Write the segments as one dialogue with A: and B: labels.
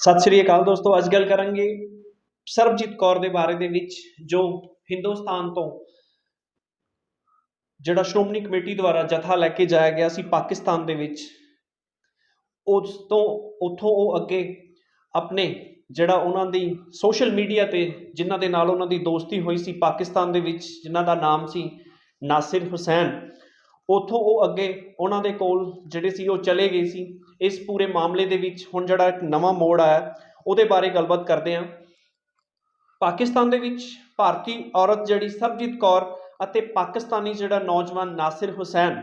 A: ਸਤਿ ਸ਼੍ਰੀ ਅਕਾਲ ਦੋਸਤੋ, ਅੱਜ ਗੱਲ ਕਰਾਂਗੇ ਸਰਬਜੀਤ ਕੌਰ ਦੇ ਬਾਰੇ ਦੇ ਵਿੱਚ, ਜੋ ਹਿੰਦੁਸਤਾਨ ਤੋਂ ਜਿਹੜਾ ਸ਼੍ਰੋਮਣੀ ਕਮੇਟੀ ਦੁਆਰਾ ਜਥਾ ਲੈ ਕੇ ਜਾਇਆ ਗਿਆ ਸੀ ਪਾਕਿਸਤਾਨ ਦੇ ਵਿੱਚ, ਉਸ ਤੋਂ ਉੱਥੋਂ ਉਹ ਅੱਗੇ ਆਪਣੇ ਜਿਹੜਾ ਉਹਨਾਂ ਦੀ ਸੋਸ਼ਲ ਮੀਡੀਆ ਤੇ, ਜਿਨ੍ਹਾਂ ਦੇ ਨਾਲ ਉਹਨਾਂ ਦੀ ਦੋਸਤੀ ਹੋਈ ਸੀ ਪਾਕਿਸਤਾਨ ਦੇ ਵਿੱਚ, ਜਿਨ੍ਹਾਂ ਦਾ ਨਾਮ ਸੀ ਨਾਸਿਰ ਹੁਸੈਨ, ਉੱਥੋਂ ਉਹ ਅੱਗੇ ਉਹਨਾਂ ਦੇ ਕੋਲ ਜਿਹੜੇ ਸੀ ਉਹ ਚਲੇ ਗਏ ਸੀ। ਇਸ ਪੂਰੇ ਮਾਮਲੇ ਦੇ ਵਿੱਚ ਹੁਣ ਜਿਹੜਾ ਇੱਕ ਨਵਾਂ ਮੋੜ ਆਇਆ, ਉਹਦੇ ਬਾਰੇ ਗੱਲਬਾਤ ਕਰਦੇ ਹਾਂ। ਪਾਕਿਸਤਾਨ ਦੇ ਵਿੱਚ ਭਾਰਤੀ ਔਰਤ ਜਿਹੜੀ ਸਰਬਜੀਤ ਕੌਰ ਅਤੇ ਪਾਕਿਸਤਾਨੀ ਜਿਹੜਾ ਨੌਜਵਾਨ ਨਾਸਿਰ ਹੁਸੈਨ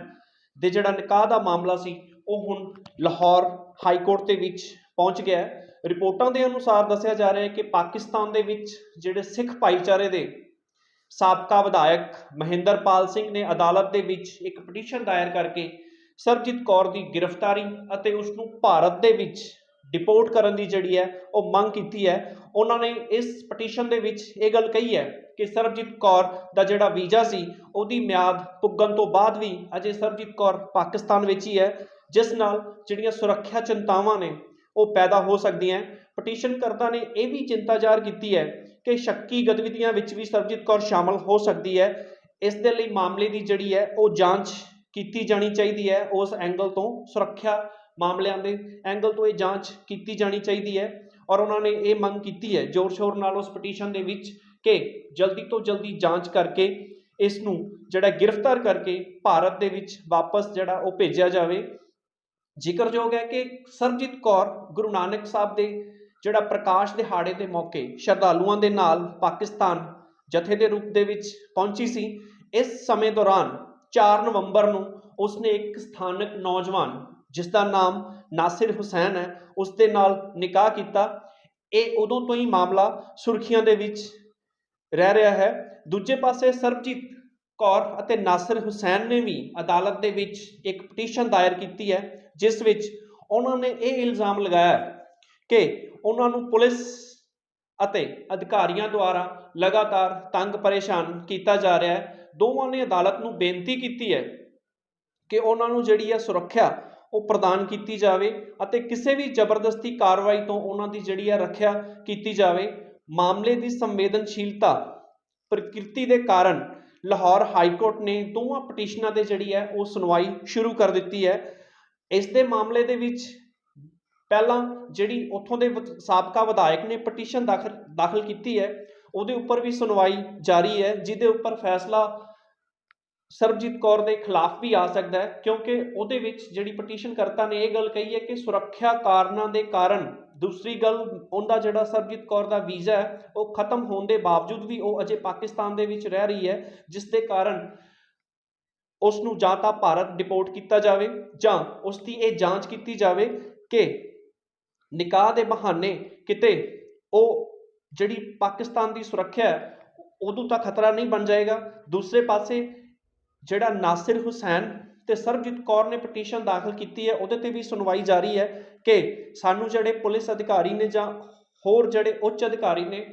A: ਦੇ ਜਿਹੜਾ ਨਿਕਾਹ ਦਾ ਮਾਮਲਾ ਸੀ, ਉਹ ਹੁਣ ਲਾਹੌਰ ਹਾਈ ਕੋਰਟ ਦੇ ਵਿੱਚ ਪਹੁੰਚ ਗਿਆ ਹੈ। ਰਿਪੋਰਟਾਂ ਦੇ ਅਨੁਸਾਰ ਦੱਸਿਆ ਜਾ ਰਿਹਾ ਹੈ ਕਿ ਪਾਕਿਸਤਾਨ ਦੇ ਵਿੱਚ ਜਿਹੜੇ ਸਿੱਖ ਭਾਈਚਾਰੇ ਦੇ ਸਾਬਕਾ ਵਿਧਾਇਕ ਮਹਿੰਦਰਪਾਲ ਸਿੰਘ ਨੇ ਅਦਾਲਤ ਦੇ ਵਿੱਚ ਇੱਕ ਪਟੀਸ਼ਨ ਦਾਇਰ ਕਰਕੇ ਸਰਬਜੀਤ ਕੌਰ ਦੀ ਗ੍ਰਿਫਤਾਰੀ ਅਤੇ ਉਸ ਨੂੰ ਭਾਰਤ ਦੇ ਵਿੱਚ ਡਿਪੋਰਟ ਕਰਨ ਦੀ ਜਿਹੜੀ ਹੈ, ਉਹ ਮੰਗ ਕੀਤੀ ਹੈ। ਉਹਨਾਂ ਨੇ ਇਸ ਪਟੀਸ਼ਨ ਦੇ ਵਿੱਚ ਇਹ ਗੱਲ ਕਹੀ ਹੈ ਕਿ ਸਰਬਜੀਤ ਕੌਰ ਦਾ ਜਿਹੜਾ ਵੀਜ਼ਾ ਸੀ, ਉਹਦੀ ਮਿਆਦ ਪੁੱਗਣ ਤੋਂ ਬਾਅਦ ਵੀ ਅਜੇ ਸਰਬਜੀਤ ਕੌਰ ਪਾਕਿਸਤਾਨ ਵਿੱਚ ਹੀ ਹੈ, ਜਿਸ ਨਾਲ ਜਿਹੜੀਆਂ ਸੁਰੱਖਿਆ ਚਿੰਤਾਵਾਂ ਨੇ, ਉਹ ਪੈਦਾ ਹੋ ਸਕਦੀਆਂ ਪਟੀਸ਼ਨ ਕਰਤਾ ਨੇ ਇਹ ਵੀ ਚਿੰਤਾ ਜ਼ਾਹਰ ਕੀਤੀ ਹੈ ਕਿ ਸ਼ੱਕੀ ਗਤੀਵਿਧੀਆਂ ਵਿੱਚ ਵੀ ਸਰਬਜੀਤ ਕੌਰ ਸ਼ਾਮਲ ਹੋ ਸਕਦੀ ਹੈ। ਇਸ ਦੇ ਲਈ ਮਾਮਲੇ ਦੀ ਜਿਹੜੀ ਹੈ, ਉਹ ਜਾਂਚ ਕੀਤੀ ਜਾਣੀ ਚਾਹੀਦੀ ਹੈ ਉਸ ਐਂਗਲ ਤੋਂ ਸੁਰੱਖਿਆ ਮਾਮਲਿਆਂ ਦੇ ਐਂਗਲ ਤੋਂ ਇਹ ਜਾਂਚ ਕੀਤੀ ਜਾਣੀ ਚਾਹੀਦੀ ਹੈ ਔਰ ਉਹਨਾਂ ਨੇ ਇਹ ਮੰਗ ਕੀਤੀ ਹੈ ਜ਼ੋਰ ਸ਼ੋਰ ਨਾਲ ਉਸ ਪਟੀਸ਼ਨ ਦੇ ਵਿੱਚ ਕਿ ਜਲਦੀ ਤੋਂ ਜਲਦੀ ਜਾਂਚ ਕਰਕੇ ਇਸ ਨੂੰ ਜਿਹੜਾ ਗ੍ਰਿਫਤਾਰ ਕਰਕੇ ਭਾਰਤ ਦੇ ਵਿੱਚ ਵਾਪਸ ਜਿਹੜਾ ਉਹ ਭੇਜਿਆ ਜਾਵੇ। ਜ਼ਿਕਰਯੋਗ ਹੈ ਕਿ ਸਰਬਜੀਤ ਕੌਰ ਗੁਰੂ ਨਾਨਕ ਸਾਹਿਬ ਦੇ ਜਿਹੜਾ ਪ੍ਰਕਾਸ਼ ਦਿਹਾੜੇ ਦੇ ਮੌਕੇ ਸ਼ਰਧਾਲੂਆਂ ਦੇ ਨਾਲ ਪਾਕਿਸਤਾਨ ਜਥੇ ਦੇ ਰੂਪ ਦੇ ਵਿੱਚ ਪਹੁੰਚੀ ਸੀ। ਇਸ ਸਮੇਂ ਦੌਰਾਨ 4 ਨਵੰਬਰ ਨੂੰ ਉਸਨੇ ਇੱਕ ਸਥਾਨਕ ਨੌਜਵਾਨ ਜਿਸ ਦਾ ਨਾਮ ਨਾਸਿਰ ਹੁਸੈਨ ਹੈ ਉਸ ਦੇ ਨਾਲ ਨਿਕਾਹ ਕੀਤਾ। ਇਹ ਉਦੋਂ ਤੋਂ ਹੀ ਮਾਮਲਾ ਸੁਰਖੀਆਂ ਦੇ ਵਿੱਚ ਰਹਿ ਰਿਹਾ ਹੈ। ਦੂਜੇ ਪਾਸੇ ਸਰਬਜੀਤ ਕੌਰ ਅਤੇ ਨਾਸਿਰ ਹੁਸੈਨ ਨੇ ਵੀ ਅਦਾਲਤ ਦੇ ਵਿੱਚ ਇੱਕ ਪਟੀਸ਼ਨ ਦਾਇਰ ਕੀਤੀ ਹੈ, ਜਿਸ ਵਿੱਚ ਉਹਨਾਂ ਨੇ ਇਹ ਇਲਜ਼ਾਮ ਲਗਾਇਆ ਕਿ ਉਹਨਾਂ ਨੂੰ ਪੁਲਿਸ ਅਤੇ ਅਧਿਕਾਰੀਆਂ ਦੁਆਰਾ ਲਗਾਤਾਰ ਤੰਗ ਪਰੇਸ਼ਾਨ ਕੀਤਾ ਜਾ ਰਿਹਾ ਹੈ। ਦੋਵਾਂ ਨੇ ਅਦਾਲਤ ਨੂੰ ਬੇਨਤੀ ਕੀਤੀ ਹੈ ਕਿ ਉਹਨਾਂ ਨੂੰ ਜਿਹੜੀ ਹੈ ਸੁਰੱਖਿਆ ਉਹ ਪ੍ਰਦਾਨ ਕੀਤੀ ਜਾਵੇ ਅਤੇ ਕਿਸੇ ਵੀ ਜ਼ਬਰਦਸਤੀ ਕਾਰਵਾਈ ਤੋਂ ਉਹਨਾਂ ਦੀ ਜਿਹੜੀ ਹੈ ਰੱਖਿਆ ਕੀਤੀ ਜਾਵੇ। ਮਾਮਲੇ ਦੀ ਸੰਵੇਦਨਸ਼ੀਲਤਾ ਪ੍ਰਕਿਰਤੀ ਦੇ ਕਾਰਨ ਲਾਹੌਰ ਹਾਈ ਕੋਰਟ ਨੇ ਦੋਵਾਂ ਪਟੀਸ਼ਨਾਂ 'ਤੇ ਜਿਹੜੀ ਹੈ ਉਹ ਸੁਣਵਾਈ ਸ਼ੁਰੂ ਕਰ ਦਿੱਤੀ ਹੈ। ਇਸ ਦੇ ਮਾਮਲੇ ਦੇ ਵਿੱਚ ਪਹਿਲਾਂ ਜਿਹੜੀ ਉੱਥੋਂ ਦੇ ਸਾਬਕਾ ਵਿਧਾਇਕ ਨੇ ਪਟੀਸ਼ਨ ਦਾਖਲ ਦਾਖਲ ਕੀਤੀ ਹੈ। ਉਹਦੇ ਉੱਪਰ ਵੀ ਸੁਣਵਾਈ ਜਾਰੀ ਹੈ, ਜਿਹਦੇ ਉੱਪਰ ਫੈਸਲਾ ਸਰਬਜੀਤ ਕੌਰ ਦੇ ਖਿਲਾਫ ਵੀ ਆ ਸਕਦਾ ਹੈ, ਕਿਉਂਕਿ ਉਹਦੇ ਵਿੱਚ ਜਿਹੜੀ ਪਟੀਸ਼ਨ ਕਰਤਾ ਨੇ ਇਹ ਗੱਲ ਕਹੀ ਹੈ ਕਿ ਸੁਰੱਖਿਆ ਕਾਰਨਾਂ ਦੇ ਕਾਰਨ ਦੂਸਰੀ ਗੱਲ, ਉਹਦਾ ਜਿਹੜਾ ਸਰਬਜੀਤ ਕੌਰ ਦਾ ਵੀਜ਼ਾ ਹੈ, ਉਹ ਖਤਮ ਹੋਣ ਦੇ ਬਾਵਜੂਦ ਵੀ ਉਹ ਅਜੇ ਪਾਕਿਸਤਾਨ ਦੇ ਵਿੱਚ ਰਹਿ ਰਹੀ ਹੈ, ਜਿਸ ਦੇ ਕਾਰਨ ਉਸ ਨੂੰ ਜਾਂ ਤਾਂ ਭਾਰਤ ਡਿਪੋਰਟ ਕੀਤਾ ਜਾਵੇ ਜਾਂ ਉਸ ਦੀ ਇਹ ਜਾਂਚ ਕੀਤੀ ਜਾਵੇ ਕਿ ਨਿਕਾਹ ਦੇ ਬਹਾਨੇ ਕਿਤੇ ਉਹ ਜਿਹੜੀ ਪਾਕਿਸਤਾਨ ਦੀ ਸੁਰੱਖਿਆ ਹੈ, ਉਦੋਂ ਤਾਂ ਖਤਰਾ ਨਹੀਂ ਬਣ ਜਾਏਗਾ। ਦੂਸਰੇ ਪਾਸੇ ਜਿਹੜਾ ਨਾਸਿਰ ਹੁਸੈਨ ਤੇ ਸਰਬਜੀਤ ਕੌਰ ਨੇ ਪਟੀਸ਼ਨ ਦਾਖਲ ਕੀਤੀ ਹੈ, ਉਹਦੇ ਤੇ ਵੀ ਸੁਣਵਾਈ ਜਾਰੀ ਹੈ ਕਿ ਸਾਨੂੰ ਜਿਹੜੇ ਪੁਲਿਸ ਅਧਿਕਾਰੀ ਨੇ ਜਾਂ ਹੋਰ ਜਿਹੜੇ ਉੱਚ ਅਧਿਕਾਰੀ ਨੇ,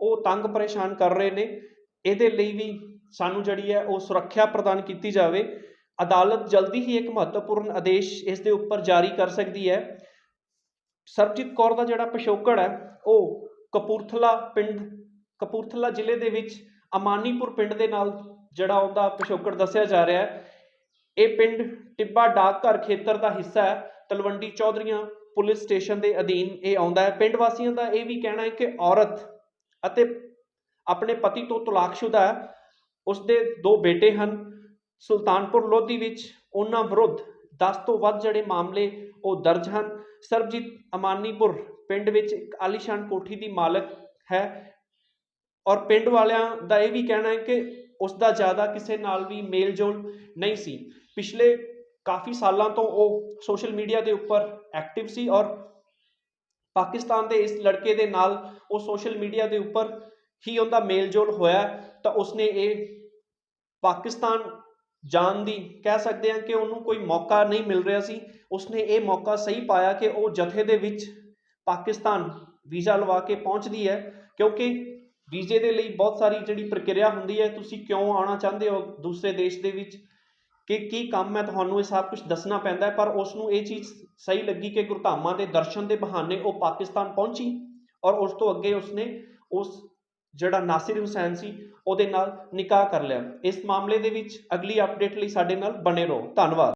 A: ਉਹ ਤੰਗ ਪਰੇਸ਼ਾਨ ਕਰ ਰਹੇ ਨੇ। ਇਹਦੇ ਲਈ ਵੀ ਸਾਨੂੰ ਜਿਹੜੀ ਹੈ, ਉਹ ਸੁਰੱਖਿਆ ਪ੍ਰਦਾਨ ਕੀਤੀ ਜਾਵੇ। ਅਦਾਲਤ ਜਲਦੀ ਹੀ ਇੱਕ ਮਹੱਤਵਪੂਰਨ ਆਦੇਸ਼ ਇਸ ਦੇ ਉੱਪਰ ਜਾਰੀ ਕਰ ਸਕਦੀ ਹੈ। ਸਰਬਜੀਤ ਕੌਰ ਦਾ ਜਿਹੜਾ ਪਿਛੋਕੜ ਹੈ, ਉਹ ਕਪੂਰਥਲਾ ਪਿੰਡ, ਕਪੂਰਥਲਾ ਜ਼ਿਲ੍ਹੇ ਦੇ ਵਿੱਚ ਅਮਾਨੀਪੁਰ ਪਿੰਡ ਦੇ ਨਾਲ ਜਿਹੜਾ ਉਹਦਾ ਪਿਛੋਕੜ ਦੱਸਿਆ ਜਾ ਰਿਹਾ ਹੈ। ਇਹ ਪਿੰਡ ਟਿੱਬਾ ਡਾਕਘਰ ਖੇਤਰ ਦਾ ਹਿੱਸਾ ਹੈ। ਤਲਵੰਡੀ ਚੌਧਰੀਆਂ ਪੁਲਿਸ ਸਟੇਸ਼ਨ ਦੇ ਅਧੀਨ ਇਹ ਆਉਂਦਾ ਹੈ। ਪਿੰਡ ਵਾਸੀਆਂ ਦਾ ਇਹ ਵੀ ਕਹਿਣਾ ਹੈ ਕਿ ਔਰਤ ਅਤੇ ਆਪਣੇ ਪਤੀ ਤੋਂ ਤਲਾਕਸ਼ੁਦਾ ਹੈ ਉਸ ਦੇ ਦੋ ਬੇਟੇ ਹਨ। ਸੁਲਤਾਨਪੁਰ ਲੋਧੀ ਵਿੱਚ ਉਹਨਾਂ ਵਿਰੁੱਧ 10 ਤੋਂ ਵੱਧ ਜਿਹੜੇ ਮਾਮਲੇ ਉਹ ਦਰਜ ਹਨ। ਸਰਬਜੀਤ ਅਮਾਨੀਪੁਰ ਪਿੰਡ ਵਿੱਚ ਇੱਕ ਆਲੀਸ਼ਾਨ ਕੋਠੀ ਦੀ ਮਾਲਕ ਹੈ ਔਰ ਪਿੰਡ ਵਾਲਿਆਂ ਦਾ ਇਹ ਵੀ ਕਹਿਣਾ ਹੈ ਕਿ ਉਸ ਦਾ ਜ਼ਿਆਦਾ ਕਿਸੇ ਨਾਲ ਵੀ ਮੇਲਜੋਲ ਨਹੀਂ ਸੀ। ਪਿਛਲੇ ਕਾਫੀ ਸਾਲਾਂ ਤੋਂ ਉਹ ਸੋਸ਼ਲ ਮੀਡੀਆ ਦੇ ਉੱਪਰ ਐਕਟਿਵ ਸੀ ਔਰ ਪਾਕਿਸਤਾਨ ਦੇ ਇਸ ਲੜਕੇ ਦੇ ਨਾਲ ਉਹ ਸੋਸ਼ਲ ਮੀਡੀਆ ਦੇ ਉੱਪਰ ਹੀ ਉਹਦਾ ਮੇਲਜੋਲ ਹੋਇਆ ਤਾਂ ਉਸਨੇ ਇਹ ਪਾਕਿਸਤਾਨ ਜਾਣ ਦੀ ਕਹਿ ਸਕਦੇ ਹਾਂ ਕਿ ਉਹਨੂੰ ਕੋਈ ਮੌਕਾ ਨਹੀਂ ਮਿਲ ਰਿਹਾ ਸੀ। ਉਸਨੇ ਇਹ ਮੌਕਾ ਸਹੀ ਪਾਇਆ ਕਿ ਉਹ ਜਥੇ ਦੇ ਵਿੱਚ ਪਾਕਿਸਤਾਨ ਵੀਜ਼ਾ ਲਵਾ ਕੇ ਪਹੁੰਚਦੀ ਹੈ, ਕਿਉਂਕਿ ਵੀਜ਼ੇ ਦੇ ਲਈ ਬਹੁਤ ਸਾਰੀ ਜਿਹੜੀ ਪ੍ਰਕਿਰਿਆ ਹੁੰਦੀ ਹੈ, ਤੁਸੀਂ ਕਿਉਂ ਆਉਣਾ ਚਾਹੁੰਦੇ ਹੋ ਦੂਸਰੇ ਦੇਸ਼ ਦੇ ਵਿੱਚ? ਕਿ ਕੀ ਕੰਮ ਹੈ? ਤੁਹਾਨੂੰ ਇਹ ਸਭ ਕੁਝ ਦੱਸਣਾ ਪੈਂਦਾ ਹੈ, ਪਰ ਉਸ ਨੂੰ ਇਹ ਚੀਜ਼ ਸਹੀ ਲੱਗੀ ਕਿ ਗੁਰਧਾਮਾਂ ਦੇ ਦਰਸ਼ਨ ਦੇ ਬਹਾਨੇ ਉਹ ਪਾਕਿਸਤਾਨ ਪਹੁੰਚੀ ਔਰ ਉਸ ਤੋਂ ਅੱਗੇ ਉਸਨੇ ਉਸ ਜਿਹੜਾ ਨਾਸਿਰ ਹੁਸੈਨ ਸੀ, ਉਹਦੇ ਨਾਲ ਨਿਕਾਹ ਕਰ ਲਿਆ। ਇਸ ਮਾਮਲੇ ਦੇ ਵਿੱਚ ਅਗਲੀ ਅਪਡੇਟ ਲਈ ਸਾਡੇ ਨਾਲ ਬਣੇ ਰਹੋ। ਧੰਨਵਾਦ।